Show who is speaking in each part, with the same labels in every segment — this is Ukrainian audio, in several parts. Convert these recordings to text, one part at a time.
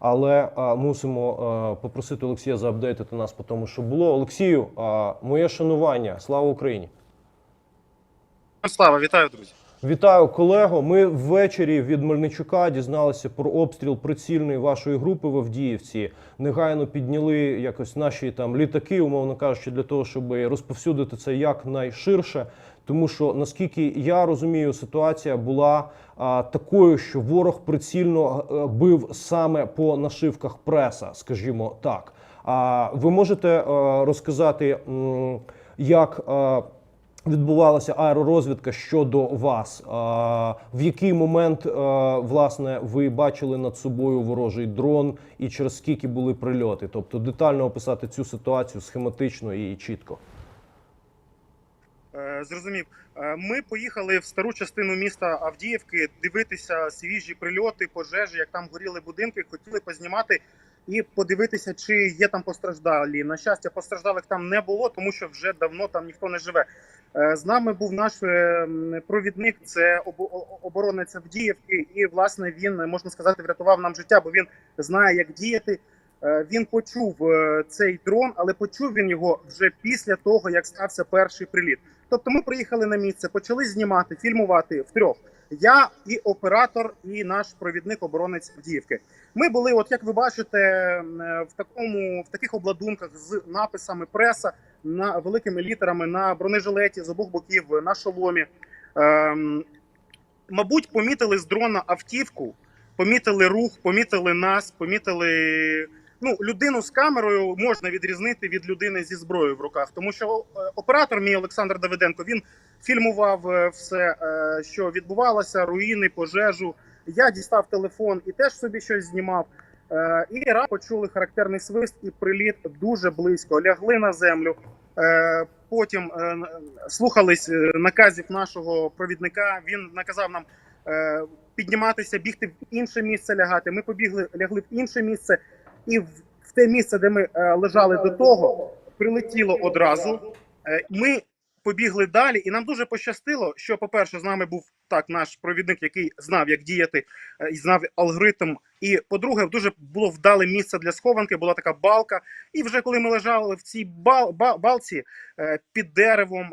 Speaker 1: Але а, мусимо а, попросити Олексія заапдейтити нас по тому, що було. Олексію, а, моє шанування. Слава Україні!
Speaker 2: Слава, вітаю, друзі.
Speaker 1: Вітаю, колего. Ми ввечері від Мельничука дізналися про обстріл прицільної вашої групи в Авдіївці. Негайно підняли якось наші там літаки, умовно кажучи, для того, щоб розповсюдити це якнайширше. Тому що наскільки я розумію, ситуація була а, такою, що ворог прицільно а, бив саме по нашивках преса, скажімо так. А ви можете а, розказати, м, як. А, відбувалася аеророзвідка щодо вас. А, В який момент а, власне ви бачили над собою ворожий дрон і через скільки були прильоти? Тобто детально описати цю ситуацію схематично і чітко.
Speaker 2: Е, Зрозумів. Е, Ми поїхали в стару частину міста Авдіївки дивитися свіжі прильоти, пожежі, як там горіли будинки. Хотіли познімати і подивитися, чи є там постраждалі. На щастя, постраждалих там не було, тому що вже давно там ніхто не живе. Е, З нами був наш провідник, це оборонець Авдіївки, і власне він можна сказати врятував нам життя, бо він знає, як діяти. Е, Він почув е, цей дрон, але почув він його вже після того, як стався перший приліт. Тобто, ми приїхали на місце, почали знімати, фільмувати втрьох. Я і оператор, і наш провідник оборонець Авдіївки. Ми були, от як ви бачите, е, в такому в таких обладунках з написами преса на великими літерами на бронежилеті з обох боків на шоломі. Ем, мабуть, помітили з дрона автівку, помітили рух, помітили нас, помітили. Ну, людину з камерою можна відрізнити від людини зі зброєю в руках, тому що е, оператор мій Олександр Давиденко він фільмував е, все, е, що відбувалося, руїни, пожежу. Я дістав телефон і теж собі щось знімав. І раз почули характерний свист і приліт дуже близько. Лягли на землю. Потім слухались наказів нашого провідника. Він наказав нам підніматися, бігти в інше місце лягати. Ми побігли, лягли в інше місце, і в, те місце, де ми е, лежали до того, прилетіло одразу. Е, Ми побігли далі, і нам дуже пощастило, що, по-перше, з нами був так наш провідник, який знав, як діяти, е, і знав алгоритм. І по-друге, дуже було вдале місце для схованки, була така балка. І вже коли ми лежали в цій бал, ба- балці під деревом,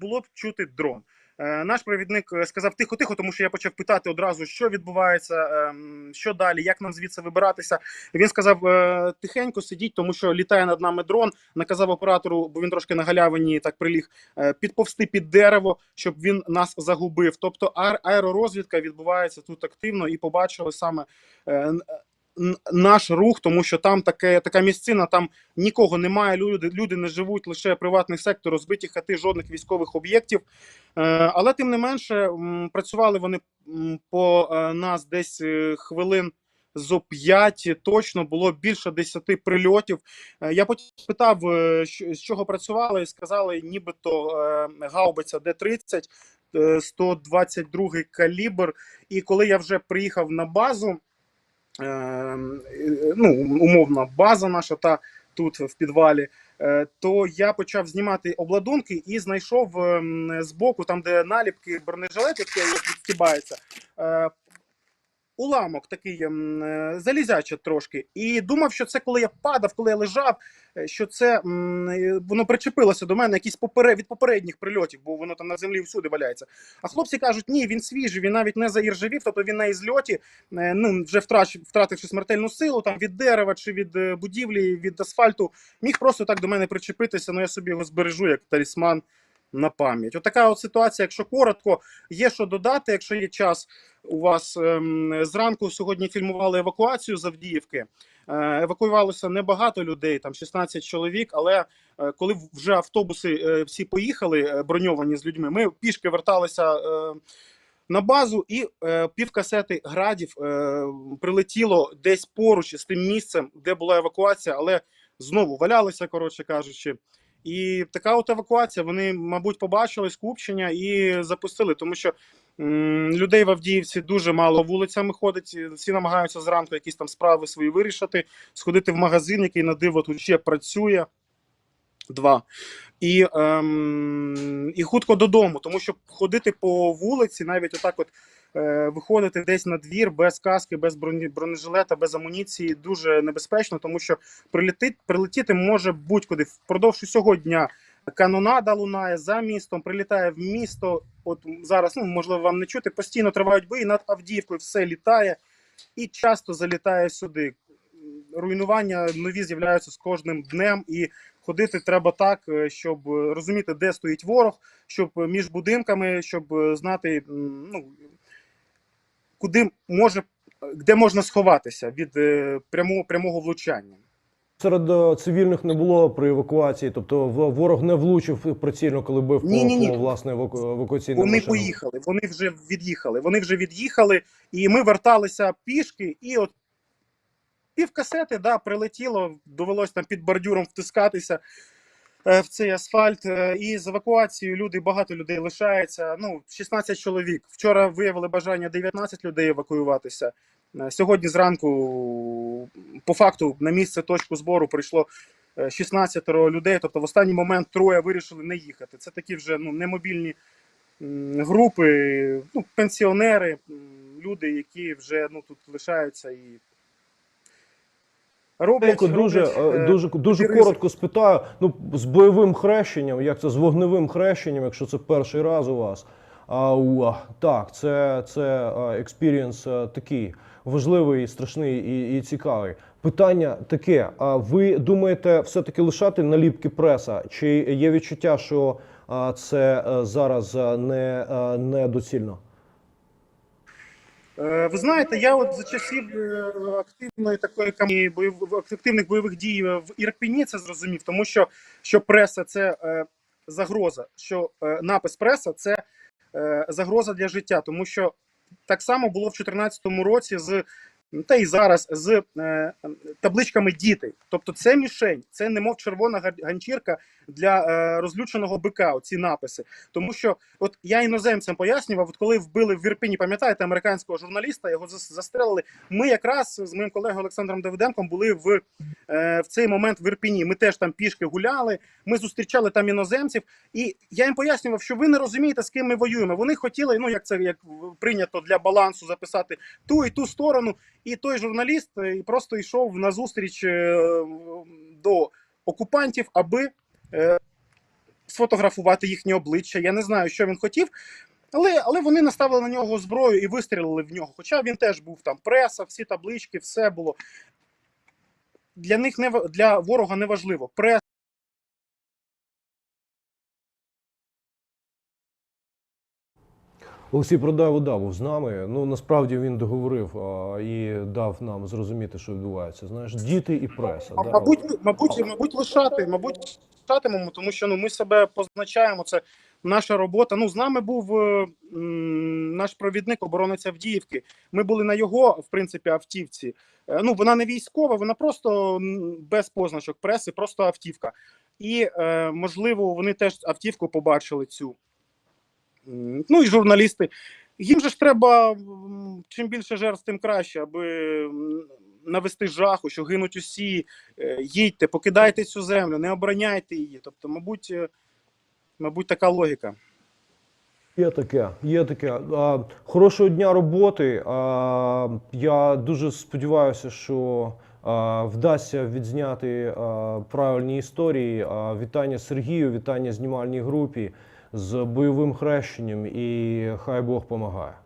Speaker 2: було б чути дрон. Е, Наш провідник е, сказав тихо, тихо, тому що я почав питати одразу, що відбувається, ем, що далі, як нам звідси вибиратися. Він сказав е, тихенько сидіть, тому що літає над нами дрон. Наказав оператору, бо він трошки на галявині так приліг, підповсти під дерево, щоб він нас загубив. Тобто аеророзвідка відбувається тут активно і побачили саме. Наш рух, тому що там таке така місцина, там нікого немає. Люди люди не живуть, лише приватний сектор, розбиті хати, жодних військових об'єктів. Е, Але тим не менше працювали вони по е, нас десь е, хвилин зо 5 точно було більше 10 прильотів. Я потім спитав, що- з чого працювали, і сказали, нібито гаубиця Д-30, е, 122 калібр. І коли я вже приїхав на базу, ну, умовна база наша та тут в підвалі, е, то я почав знімати обладунки і знайшов ем, збоку, там, де наліпки бронежилет, який відстібається, е, уламок такий ем, е, залізяче трошки. І думав, що це коли я падав, коли я лежав, е, що це е, воно причепилося до мене якісь попере, від попередніх прильотів, бо воно там на землі всюди валяється. А хлопці кажуть, ні, він свіжий, він навіть не заіржавів, тобто він на ізльоті, ну вже втрач, втративши смертельну силу там від дерева чи від будівлі, від асфальту, міг просто так до мене причепитися. Ну я собі його збережу як талісман на пам'ять. Отака от ситуація, якщо коротко, є що додати, якщо є час у вас ем, зранку сьогодні фільмували евакуацію з Авдіївки. Е, евакуювалося небагато людей, там 16 чоловік. Але е, коли вже автобуси е, всі поїхали, броньовані з людьми, ми пішки верталися. На базу і півкасети градів прилетіло десь поруч з тим місцем, де була евакуація, але знову валялися, коротше кажучи. І така от евакуація. Вони, мабуть, побачили скупчення і запустили, тому що людей в Авдіївці дуже мало вулицями ходить. Всі намагаються зранку якісь там справи свої вирішити, сходити в магазин, який на диво тут ще працює. Два. І, ем, і хутко додому, тому що ходити по вулиці, навіть отак, от е, виходити десь на двір без каски, без бронежилета, без амуніції дуже небезпечно, тому що прилетить, прилетіти може будь-куди впродовж усього дня. Канонада лунає за містом, прилітає в місто. От зараз, ну можливо, вам не чути. Постійно тривають бої над Авдіївкою, все літає і часто залітає сюди. Руйнування нові з'являються з кожним днем, і ходити треба так, е, щоб е, розуміти, де стоїть ворог, щоб е, між будинками, щоб знати, ну куди може, де можна сховатися від прямого прямого влучання.
Speaker 1: Серед е, цивільних не було при евакуації, тобто ворог не влучив прицільно, коли бив по,
Speaker 2: Ні-ні-ні.
Speaker 1: по власне еваку- евакуаційним
Speaker 2: Вони
Speaker 1: машинам.
Speaker 2: поїхали, вони вже від'їхали. Вони вже від'їхали, і ми верталися пішки, і от пів касети да, прилетіло, довелось там під бордюром втискатися е, в цей асфальт. Е, І з евакуацією люди, багато людей лишається. Ну, 16 чоловік. Вчора виявили бажання 19 людей евакуюватися. Е, Сьогодні зранку, по факту, на місце точку збору прийшло е, 16 людей. Тобто, в останній момент троє вирішили не їхати. Це такі вже ну, немобільні групи, ну, пенсіонери, люди, які вже ну, тут лишаються і роблять.
Speaker 1: Дуже,
Speaker 2: роблять,
Speaker 1: е,
Speaker 2: е,
Speaker 1: дуже, дуже коротко спитаю. Ну, з бойовим хрещенням, як це з вогневим хрещенням, якщо це перший раз у вас. А, так, це, це експірієнс такий важливий, страшний і, і цікавий. Питання таке: а ви думаєте все-таки лишати наліпки преса? Чи є відчуття, що це е, зараз е, не, е, недоцільно?
Speaker 2: Е, Ви знаєте, я от за часів активної такої кампанії активних бойових дій в Ірпіні це зрозумів, тому що, що преса це загроза, що напис преса це загроза для життя, тому що так само було в 2014 році з та і зараз з е, табличками діти. Тобто це мішень, це немов червона га- ганчірка для е, розлюченого бика. Оці написи. Тому що от я іноземцям пояснював, от коли вбили в Ірпіні, пам'ятаєте, американського журналіста, його застрелили. Ми якраз з моїм колегою Олександром Давиденком були в, е, в цей момент в Ірпіні. Ми теж там пішки гуляли. Ми зустрічали там іноземців, і я їм пояснював, що ви не розумієте, з ким ми воюємо. Вони хотіли, ну як це як прийнято для балансу записати ту і ту сторону. І той журналіст е, просто йшов на зустріч е, до окупантів, аби сфотографувати їхнє обличчя. Я не знаю, що він хотів. Але, але вони наставили на нього зброю і вистрілили в нього. Хоча він теж був там преса, всі таблички, все було. Для них не для ворога не важливо. Преса.
Speaker 1: Олексій Продай вода був з нами. Ну насправді він договорив а, і дав нам зрозуміти, що відбувається. Знаєш, діти і преса.
Speaker 2: А,
Speaker 1: да.
Speaker 2: мабуть, мабуть, мабуть, лишати, мабуть, лишатимемо, тому що ну, ми себе позначаємо. Це наша робота. Ну, з нами був е, м, наш провідник оборонець Авдіївки. Ми були на його, в принципі, автівці. Е, Ну, вона не військова, вона просто без позначок преси, просто автівка. І, е, можливо, вони теж автівку побачили цю. Ну і журналісти. Їм же ж треба чим більше жертв, тим краще, аби навести жаху, що гинуть усі. Е, Їдьте, покидайте цю землю, не обороняйте її. Тобто, мабуть, е, мабуть, така логіка.
Speaker 1: Є таке, є таке. А, хорошого дня роботи. А, я дуже сподіваюся, що а, вдасться відзняти а, правильні історії. А, вітання Сергію, вітання знімальній групі з бойовим хрещенням, і хай Бог помагає.